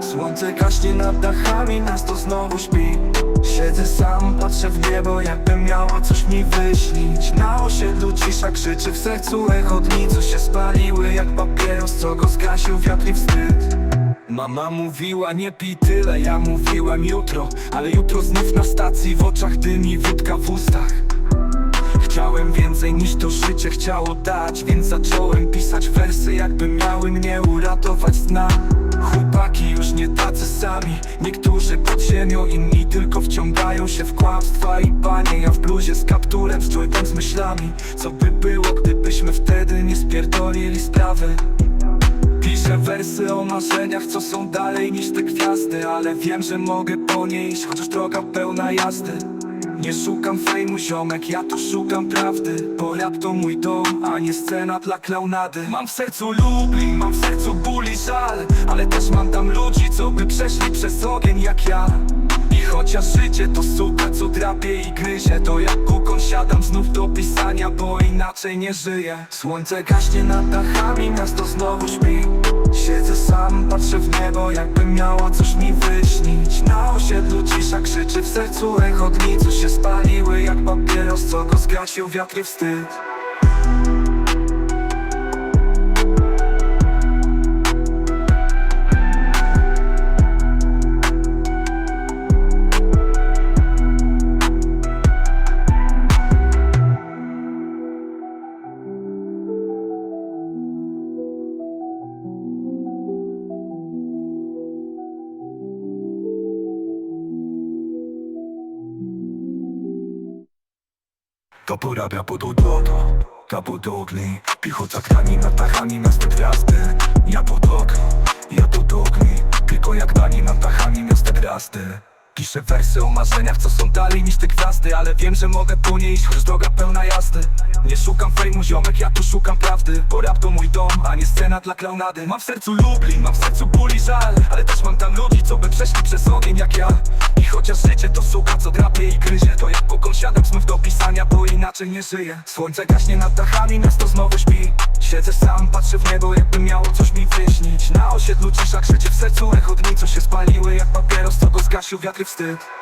Słońce gaśnie nad dachami, nas to znowu śpi. Siedzę sam, patrzę w niebo, jakby miało coś mi wyśnić. Na osiedlu cisza krzyczy, w sercu echo dni Co się spaliły jak papieros, co go zgasił wiatr i wstyd. Mama mówiła nie pij tyle, ja mówiłem jutro Ale jutro znów na stacji, w oczach dym i wódka w ustach. Chciałem więcej niż to życie chciało dać Więc zacząłem pisać wersy jakby miały mnie uratować z dna Chłopaki już nie tacy sami. Niektórzy pod ziemią, inni tylko wciągają się w kłamstwa I panie, ja w bluzie z kapturem, z jointem z myślami. Co by było, gdybyśmy wtedy nie spierdolili sprawy? Piszę wersy o marzeniach, co są dalej niż te gwiazdy Ale wiem, że mogę po niej iść, chociaż droga pełna jazdy Nie szukam fejmu ziomek, ja tu szukam prawdy. Bo rap to mój dom, a nie scena dla klaunady. Mam w sercu Lublin, mam w sercu ból i żal Ale też mam tam ludzi, co by przeszli przez ogień jak ja chociaż życie to suka, co drapie i gryzie To jak kukon siadam znów do pisania, bo inaczej nie żyję. Słońce gaśnie nad dachami, miasto znowu śpi. Siedzę sam, patrzę w niebo, jakby miało coś mi wyśnić. Na osiedlu cisza krzyczy, w sercu echo dni Co się spaliły jak papieros, co go zgasił wiatr i wstyd To porabia pod odloto Ta budowli Piechota grani nad dachami miasta gwiazdy. Ja pod okno, ja pod ogni Tylko jak dani nad dachami miasta gwiazdy. Piszę wersy o marzeniach, co są dalej niż te gwiazdy. Ale wiem, że mogę po niej iść, choć droga pełna jazdy. Nie szukam fejmu ziomek, ja tu szukam prawdy. Bo rap to mój dom, a nie scena dla klaunady. Mam w sercu Lublin, mam w sercu ból i żal. Ale też mam tam ludzi, co by przeszli przez ogień jak ja. I chociaż życie to suka, co drapie i pokon siadam znów do pisania, bo inaczej nie żyję. Słońce gaśnie nad dachami, miasto znowu śpi. Siedzę sam, patrzę w niebo, jakby miało coś mi wyśnić. Na osiedlu cisza krzyczy w sercu echo dni, co się spaliły Jak papieros, co go zgasił wiatr i wstyd